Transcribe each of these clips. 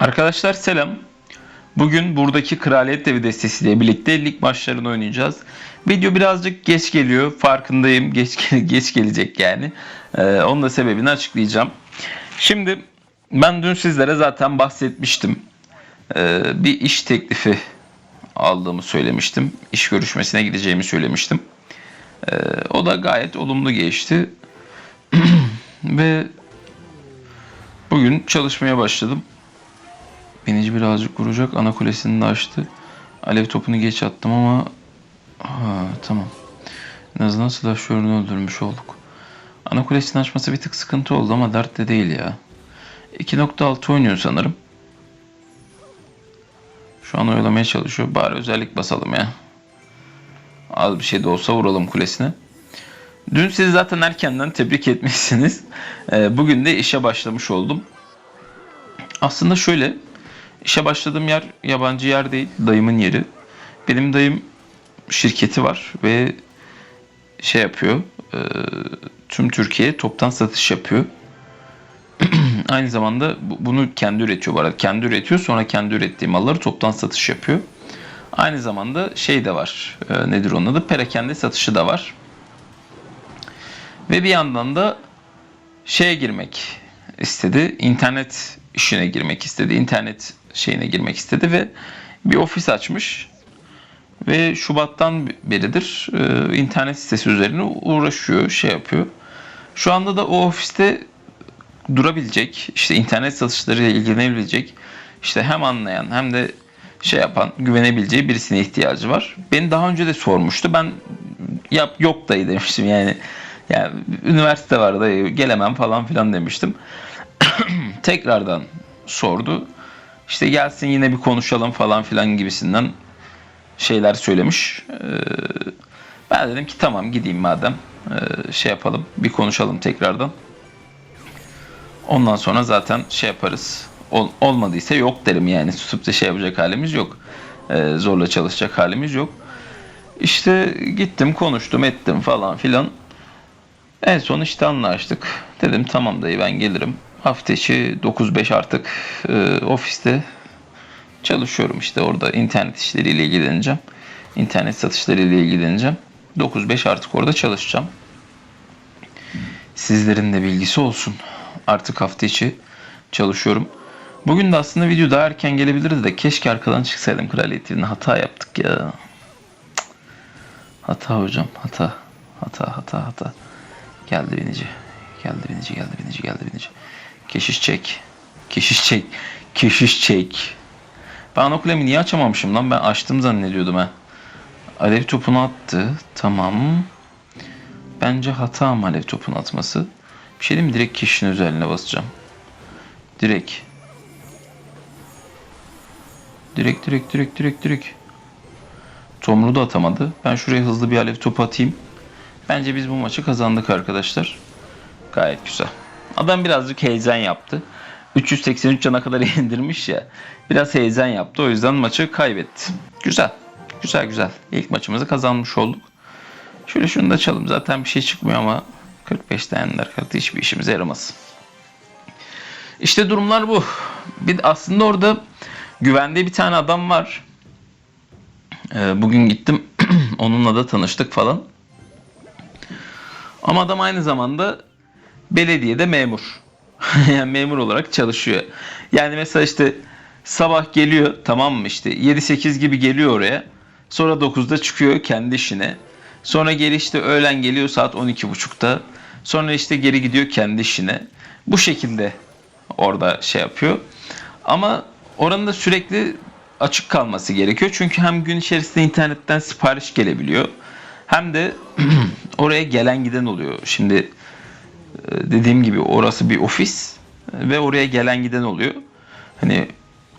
Arkadaşlar selam. Bugün buradaki Kraliyet Devi destesiyle birlikte lig maçlarını oynayacağız. Video birazcık geç geliyor. Farkındayım. Geç geç gelecek yani. Ee, onun da sebebini açıklayacağım. Şimdi ben dün sizlere zaten bahsetmiştim. Ee, bir iş teklifi aldığımı söylemiştim. İş görüşmesine gideceğimi söylemiştim. Ee, o da gayet olumlu geçti. Ve bugün çalışmaya başladım. Binici birazcık vuracak. Ana kulesini de açtı. Alev topunu geç attım ama ha, tamam. En azından silahşörünü öldürmüş olduk. Ana kulesini açması bir tık sıkıntı oldu ama dert de değil ya. 2.6 oynuyor sanırım. Şu an oyalamaya çalışıyor. Bari özellik basalım ya. Az bir şey de olsa vuralım kulesine. Dün sizi zaten erkenden tebrik etmişsiniz. Ee, Bugün de işe başlamış oldum. Aslında şöyle, işe başladığım yer yabancı yer değil, dayımın yeri. Benim dayım şirketi var ve şey yapıyor, e, tüm Türkiye'ye toptan satış yapıyor. Aynı zamanda bu- bunu kendi üretiyor bu arada. Kendi üretiyor sonra kendi ürettiği malları toptan satış yapıyor. Aynı zamanda şey de var, e, nedir onun adı? Perakende satışı da var. Ve bir yandan da şeye girmek istedi. internet işine girmek istedi. internet şeyine girmek istedi ve bir ofis açmış. Ve Şubat'tan beridir e, internet sitesi üzerine uğraşıyor, şey yapıyor. Şu anda da o ofiste durabilecek, işte internet satışlarıyla ilgilenebilecek, işte hem anlayan hem de şey yapan, güvenebileceği birisine ihtiyacı var. Beni daha önce de sormuştu. Ben yap yok dayı demiştim yani. Yani üniversite var dayı gelemem falan filan demiştim. Tekrardan sordu. İşte gelsin yine bir konuşalım falan filan gibisinden şeyler söylemiş. Ee, ben dedim ki tamam gideyim madem Ee, şey yapalım bir konuşalım tekrardan. Ondan sonra zaten şey yaparız. Ol, olmadıysa yok derim yani tutup da şey yapacak halimiz yok. Ee, zorla çalışacak halimiz yok. İşte gittim konuştum ettim falan filan. En son işte anlaştık. Dedim tamam dayı ben gelirim. Hafta içi 9-5 artık e, ofiste çalışıyorum işte orada internet işleriyle ilgileneceğim. İnternet satışlarıyla ilgileneceğim. 9-5 artık orada çalışacağım. Sizlerin de bilgisi olsun. Artık hafta içi çalışıyorum. Bugün de aslında video daha erken gelebilirdi de keşke arkadan çıksaydım Kraliyet. Hata yaptık ya. Hata hocam hata. Hata hata hata. Geldi binici. Geldi binici geldi binici geldi binici. Keşiş çek. Keşiş çek. Keşiş çek. Ben ana kulemi niye açamamışım lan? Ben açtım zannediyordum ha. Alev topunu attı. Tamam. Bence hata ama alev topunu atması. Bir şey mi? Direkt keşişin özelliğine basacağım. Direkt. Direkt direkt direkt direkt direkt. Tomru da atamadı. Ben şuraya hızlı bir alev topu atayım. Bence biz bu maçı kazandık arkadaşlar. Gayet güzel. Adam birazcık heyecan yaptı. 383 cana kadar indirmiş ya. Biraz heyecan yaptı. O yüzden maçı kaybetti. Güzel. Güzel güzel. İlk maçımızı kazanmış olduk. Şöyle şunu da açalım. Zaten bir şey çıkmıyor ama 45 taneler kartı hiçbir işimize yaramaz. İşte durumlar bu. Bir aslında orada güvende bir tane adam var. Ee, bugün gittim. Onunla da tanıştık falan. Ama adam aynı zamanda belediyede memur. yani memur olarak çalışıyor. Yani mesela işte sabah geliyor tamam mı işte 7-8 gibi geliyor oraya. Sonra 9'da çıkıyor kendi işine. Sonra geri işte öğlen geliyor saat 12.30'da. Sonra işte geri gidiyor kendi işine. Bu şekilde orada şey yapıyor. Ama oranın da sürekli açık kalması gerekiyor. Çünkü hem gün içerisinde internetten sipariş gelebiliyor. Hem de oraya gelen giden oluyor. Şimdi dediğim gibi orası bir ofis ve oraya gelen giden oluyor. Hani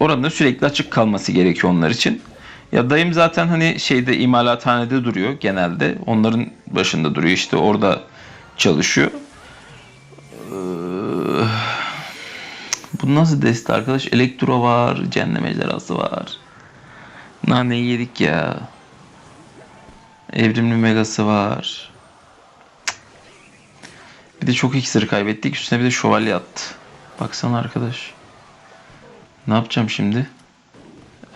oranın sürekli açık kalması gerekiyor onlar için. Ya dayım zaten hani şeyde imalathanede duruyor genelde. Onların başında duruyor işte orada çalışıyor. Ee, Bu nasıl deste arkadaş? Elektro var, cehennem ejderhası var. Naneyi yedik ya. Evrimli megası var. Bir de çok iksir kaybettik. Üstüne bir de şövalye attı. Baksana arkadaş. Ne yapacağım şimdi?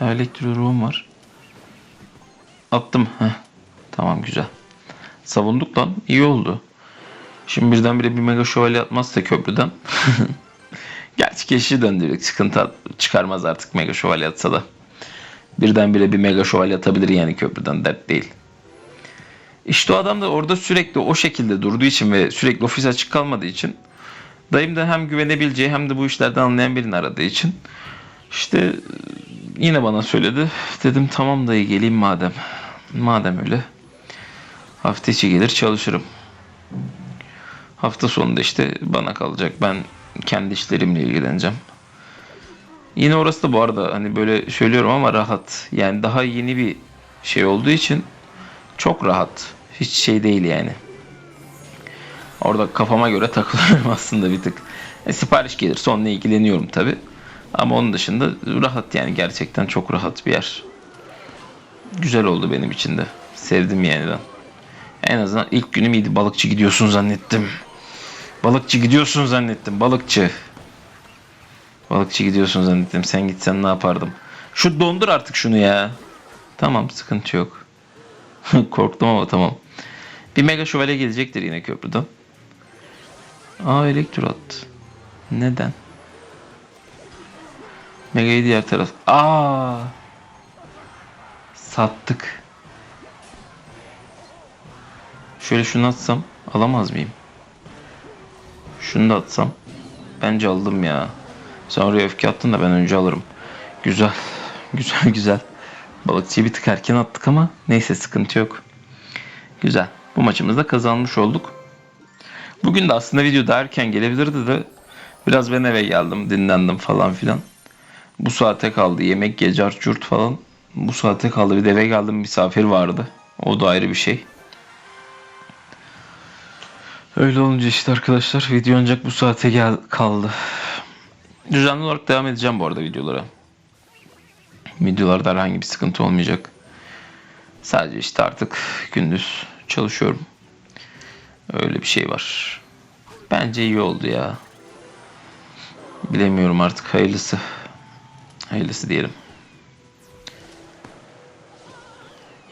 Elektroruğum var. Attım. Heh. Tamam güzel. Savunduk lan. İyi oldu. Şimdi birdenbire bir mega şövalye atmazsa köprüden. Gerçi keşi döndürük. Sıkıntı çıkarmaz artık mega şövalye atsa da. Birdenbire bir mega şövalye atabilir yani köprüden. Dert değil. İşte o adam da orada sürekli o şekilde durduğu için ve sürekli ofis açık kalmadığı için dayım da hem güvenebileceği hem de bu işlerden anlayan birini aradığı için işte yine bana söyledi. Dedim tamam dayı geleyim madem. Madem öyle. Hafta içi gelir çalışırım. Hafta sonunda işte bana kalacak. Ben kendi işlerimle ilgileneceğim. Yine orası da bu arada hani böyle söylüyorum ama rahat. Yani daha yeni bir şey olduğu için çok rahat. Hiç şey değil yani. Orada kafama göre takılıyorum aslında bir tık. E, sipariş gelirse onunla ilgileniyorum tabi. Ama onun dışında rahat yani gerçekten çok rahat bir yer. Güzel oldu benim için de. Sevdim yeniden. En azından ilk günüm iyiydi. Balıkçı gidiyorsun zannettim. Balıkçı gidiyorsun zannettim. Balıkçı. Balıkçı gidiyorsun zannettim. Sen gitsen ne yapardım? Şu dondur artık şunu ya. Tamam sıkıntı yok. Korktum ama tamam. Bir mega şövalye gelecektir yine köprüden. Aa elektrot. Neden? Mega'yı diğer taraf. Aa. Sattık. Şöyle şunu atsam alamaz mıyım? Şunu da atsam. Bence aldım ya. Sen oraya öfke attın da ben önce alırım. Güzel. Güzel güzel. Balıkçıyı bir tık erken attık ama neyse sıkıntı yok. Güzel. Bu maçımızda kazanmış olduk. Bugün de aslında video daha erken gelebilirdi de biraz ben eve geldim dinlendim falan filan. Bu saate kaldı yemek gece curt falan. Bu saate kaldı bir de eve geldim misafir vardı. O da ayrı bir şey. Öyle olunca işte arkadaşlar video ancak bu saate gel kaldı. Düzenli olarak devam edeceğim bu arada videolara. Videolarda herhangi bir sıkıntı olmayacak. Sadece işte artık gündüz çalışıyorum. Öyle bir şey var. Bence iyi oldu ya. Bilemiyorum artık hayırlısı. Hayırlısı diyelim.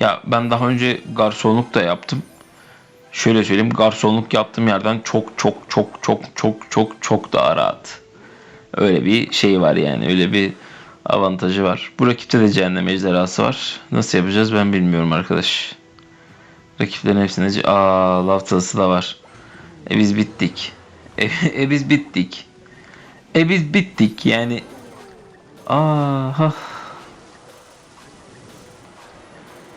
Ya ben daha önce garsonluk da yaptım. Şöyle söyleyeyim garsonluk yaptığım yerden çok çok çok çok çok çok çok daha rahat. Öyle bir şey var yani öyle bir avantajı var. Bu rakipte de cehennem ejderhası var. Nasıl yapacağız ben bilmiyorum arkadaş. Rakiplerin hepsine ce- aa laftası da var. E biz bittik. E, e biz bittik. E biz bittik yani. Aa ha.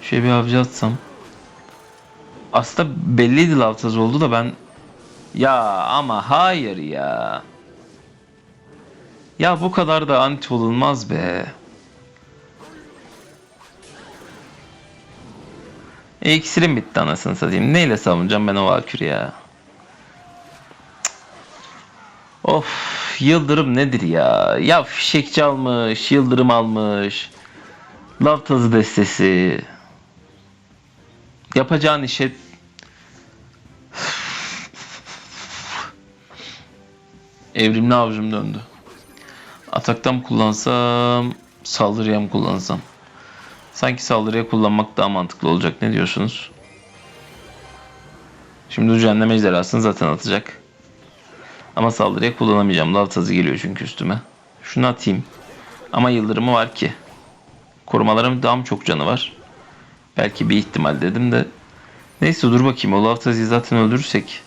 Şöyle bir avcı atsam. Aslında belliydi laftaz oldu da ben ya ama hayır ya. Ya bu kadar da anti olunmaz be. E, iksirim bitti anasını satayım. Neyle savunacağım ben o Valkür'ü ya? Of Yıldırım nedir ya? Ya fişekçi almış, Yıldırım almış. Lav tazı destesi. Yapacağın işe Evrimli avcım döndü. Ataktan mı kullansam, saldırıya mı kullansam? Sanki saldırıya kullanmak daha mantıklı olacak. Ne diyorsunuz? Şimdi düzenleme ejderhasını zaten atacak. Ama saldırıya kullanamayacağım. Lav tazı geliyor çünkü üstüme. Şunu atayım. Ama yıldırımı var ki. Korumalarım daha mı çok canı var? Belki bir ihtimal dedim de. Neyse dur bakayım. O lav tazıyı zaten öldürürsek.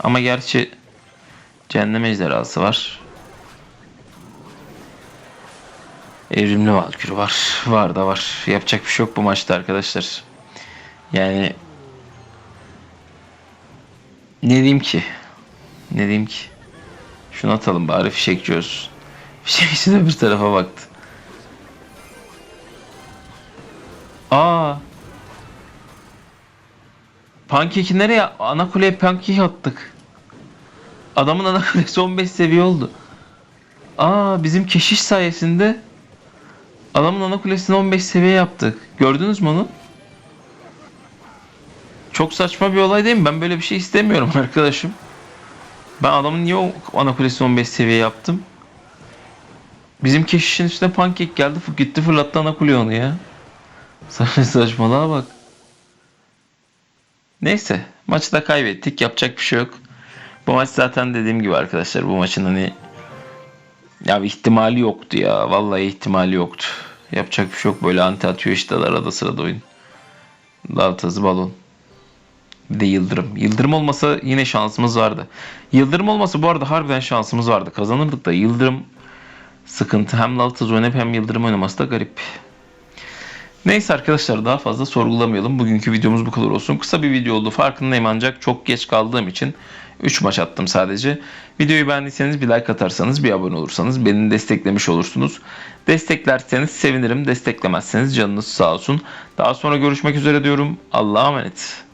Ama gerçi cehennem ejderhası var. Evrimli Valkür var. Var da var. Yapacak bir şey yok bu maçta arkadaşlar. Yani ne diyeyim ki? Ne diyeyim ki? Şunu atalım bari fişekçi olsun. Fişekçi de bir tarafa baktı. Aa. Pankeki nereye? Ana kuleye pankeki attık. Adamın ana kulesi 15 seviye oldu. Aa bizim keşiş sayesinde adamın ana kulesini 15 seviye yaptık. Gördünüz mü onu? Çok saçma bir olay değil mi? Ben böyle bir şey istemiyorum arkadaşım. Ben adamın niye o ana kulesini 15 seviye yaptım? Bizim keşişin üstüne pankek geldi. Gitti fırlattı ana kule onu ya. Sa- Saçmalığa bak. Neyse. Maçı da kaybettik. Yapacak bir şey yok. Bu maç zaten dediğim gibi arkadaşlar. Bu maçın hani ya ihtimali yoktu ya. Vallahi ihtimali yoktu. Yapacak bir şey yok. Böyle anti atıyor işte arada sırada oyun. Daltası balon. Bir de Yıldırım. Yıldırım olmasa yine şansımız vardı. Yıldırım olmasa bu arada harbiden şansımız vardı. Kazanırdık da Yıldırım sıkıntı. Hem Laltaz oynayıp hem Yıldırım oynaması da garip. Neyse arkadaşlar daha fazla sorgulamayalım. Bugünkü videomuz bu kadar olsun. Kısa bir video oldu farkındayım ancak çok geç kaldığım için 3 maç attım sadece. Videoyu beğendiyseniz bir like atarsanız bir abone olursanız beni desteklemiş olursunuz. Desteklerseniz sevinirim. Desteklemezseniz canınız sağ olsun. Daha sonra görüşmek üzere diyorum. Allah'a emanet.